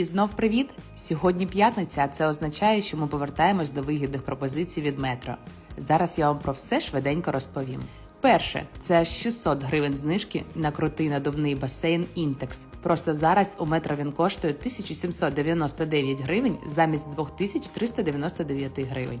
І знов привіт! Сьогодні п'ятниця, а це означає, що ми повертаємось до вигідних пропозицій від метро. Зараз я вам про все швиденько розповім. Перше, це аж 600 гривень знижки на крутий надувний басейн Інтекс. Просто зараз у метро він коштує 1799 гривень замість 2399 гривень.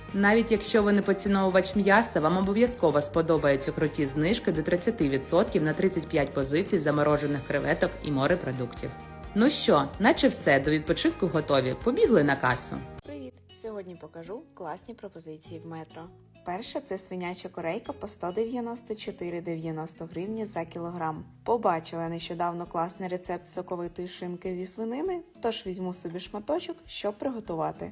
Навіть якщо ви не поціновувач м'яса, вам обов'язково сподобаються круті знижки до 30% на 35 позицій заморожених креветок і морепродуктів. Ну що, наче все, до відпочинку готові. Побігли на касу. Привіт! Сьогодні покажу класні пропозиції в метро. Перша це свиняча корейка по 194,90 гривні за кілограм. Побачила нещодавно класний рецепт соковитої шинки зі свинини, тож візьму собі шматочок, щоб приготувати.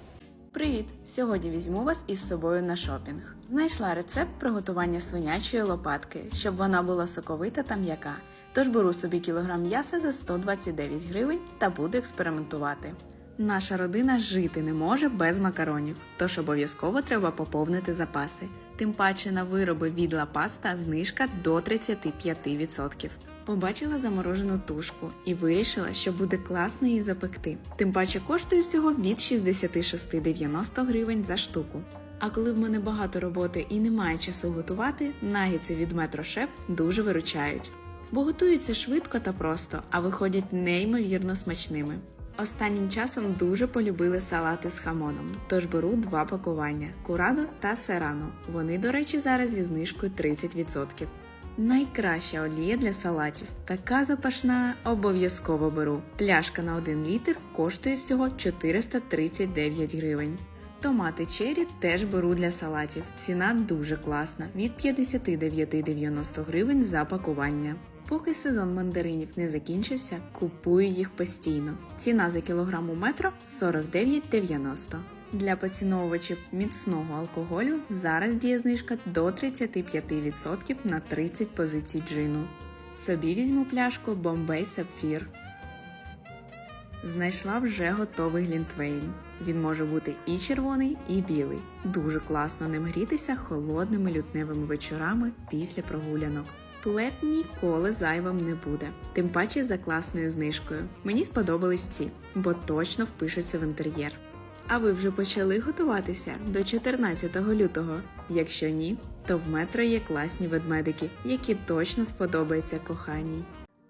Привіт! Сьогодні візьму вас із собою на шопінг. Знайшла рецепт приготування свинячої лопатки, щоб вона була соковита та м'яка. Тож беру собі кілограм м'яса за 129 гривень та буду експериментувати. Наша родина жити не може без макаронів, тож обов'язково треба поповнити запаси. Тим паче на вироби від Ла Паста знижка до 35%. Побачила заморожену тушку і вирішила, що буде класно її запекти. Тим паче коштує всього від 66,90 гривень за штуку. А коли в мене багато роботи і немає часу готувати, нагіці від Метро Шеф дуже виручають. Бо готуються швидко та просто, а виходять неймовірно смачними. Останнім часом дуже полюбили салати з хамоном, тож беру два пакування курадо та серано. Вони, до речі, зараз зі знижкою 30%. Найкраща олія для салатів. Така запашна обов'язково беру. Пляшка на 1 літр коштує всього 439 гривень. Томати чері теж беру для салатів. Ціна дуже класна від 59,90 гривень за пакування. Поки сезон мандаринів не закінчився, купую їх постійно. Ціна за кілограм у метро 49,90. Для поціновувачів міцного алкоголю зараз діє знижка до 35% на 30 позицій джину. Собі візьму пляшку Bombay Sapphire. Знайшла вже готовий глінтвейн. Він може бути і червоний, і білий. Дуже класно ним грітися холодними лютневими вечорами після прогулянок. Плед ніколи зайвим не буде, тим паче за класною знижкою. Мені сподобались ці, бо точно впишуться в інтер'єр. А ви вже почали готуватися до 14 лютого? Якщо ні, то в метро є класні ведмедики, які точно сподобаються коханій.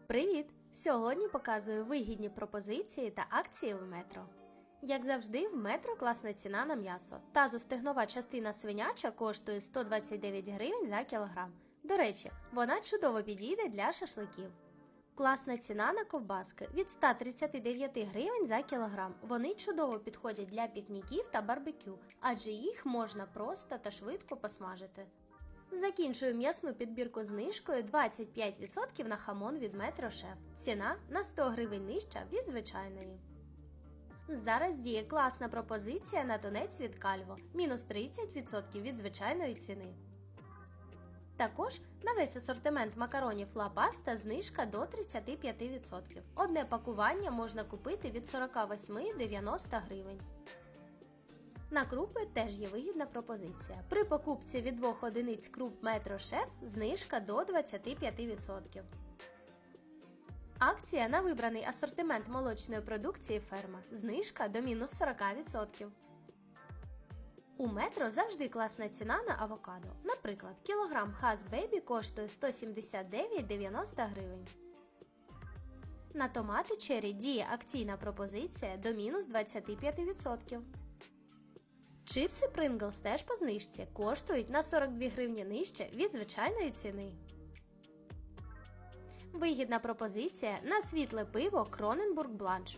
Привіт! Сьогодні показую вигідні пропозиції та акції в метро. Як завжди, в метро класна ціна на м'ясо. Тазостегнова частина свиняча коштує 129 гривень за кілограм. До речі, вона чудово підійде для шашликів. Класна ціна на ковбаски від 139 гривень за кілограм. Вони чудово підходять для пікніків та барбекю, адже їх можна просто та швидко посмажити. Закінчую м'ясну підбірку знижкою 25% на хамон від Метро Шеф. Ціна на 100 гривень нижча від звичайної. Зараз діє класна пропозиція на тунець від Кальво мінус 30% від звичайної ціни. Також на весь асортимент макаронів Ла Паста знижка до 35%. Одне пакування можна купити від 48,90 гривень. На крупи теж є вигідна пропозиція. При покупці від двох одиниць круп Метро Шеф знижка до 25%. Акція на вибраний асортимент молочної продукції ферма. Знижка до мінус 40%. У метро завжди класна ціна на авокадо. Наприклад, кілограм Хас Бейбі коштує 179,90 гривень. На томати черрі діє акційна пропозиція до мінус 25%. Чипси Pringles теж по знижці коштують на 42 гривні нижче від звичайної ціни. Вигідна пропозиція на світле пиво Кроненбург Бланш.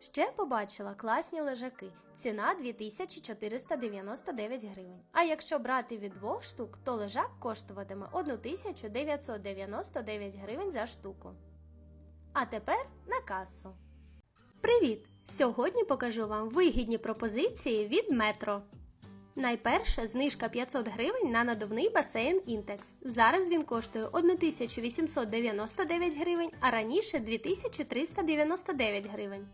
Ще побачила класні лежаки. Ціна 2499 гривень. А якщо брати від двох штук, то лежак коштуватиме 1999 гривень за штуку. А тепер на касу. Привіт! Сьогодні покажу вам вигідні пропозиції від метро. Найперше знижка 500 гривень на надувний басейн Інтекс. Зараз він коштує 1899 гривень, а раніше 2399 гривень.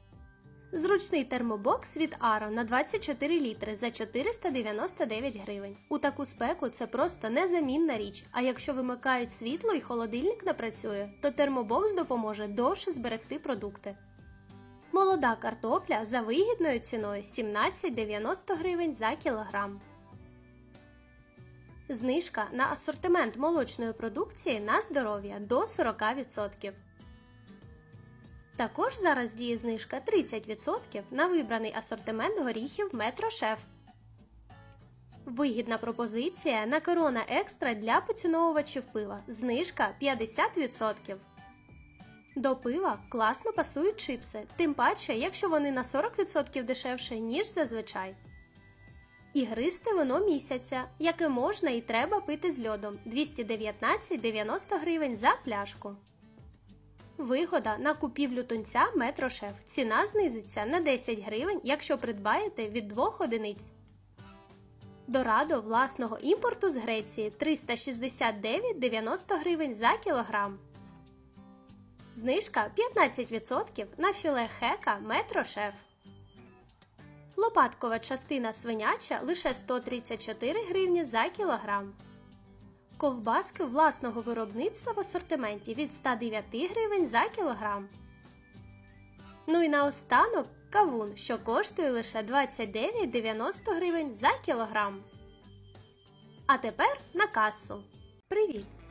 Зручний термобокс від Аро на 24 літри за 499 гривень. У таку спеку це просто незамінна річ. А якщо вимикають світло і холодильник не працює, то термобокс допоможе довше зберегти продукти. Молода картопля за вигідною ціною 17,90 гривень за кілограм. Знижка на асортимент молочної продукції на здоров'я до 40%. Також зараз діє знижка 30% на вибраний асортимент горіхів Метро Шеф. Вигідна пропозиція на корона екстра для поціновувачів пива. Знижка 50%. До пива класно пасують чипси, тим паче, якщо вони на 40% дешевше, ніж зазвичай. Ігристе вино місяця, яке можна і треба пити з льодом 219,90 гривень за пляшку. Вигода на купівлю тунця Метрошеф. Ціна знизиться на 10 гривень, якщо придбаєте від двох одиниць. Дорадо власного імпорту з Греції 369,90 гривень за кілограм. Знижка 15% на філе хека Метро Шеф. Лопаткова частина свиняча лише 134 гривні за кілограм. Ковбаски власного виробництва в асортименті від 109 гривень за кілограм. Ну і наостанок кавун, що коштує лише 29,90 гривень за кілограм. А тепер на касу. Привіт!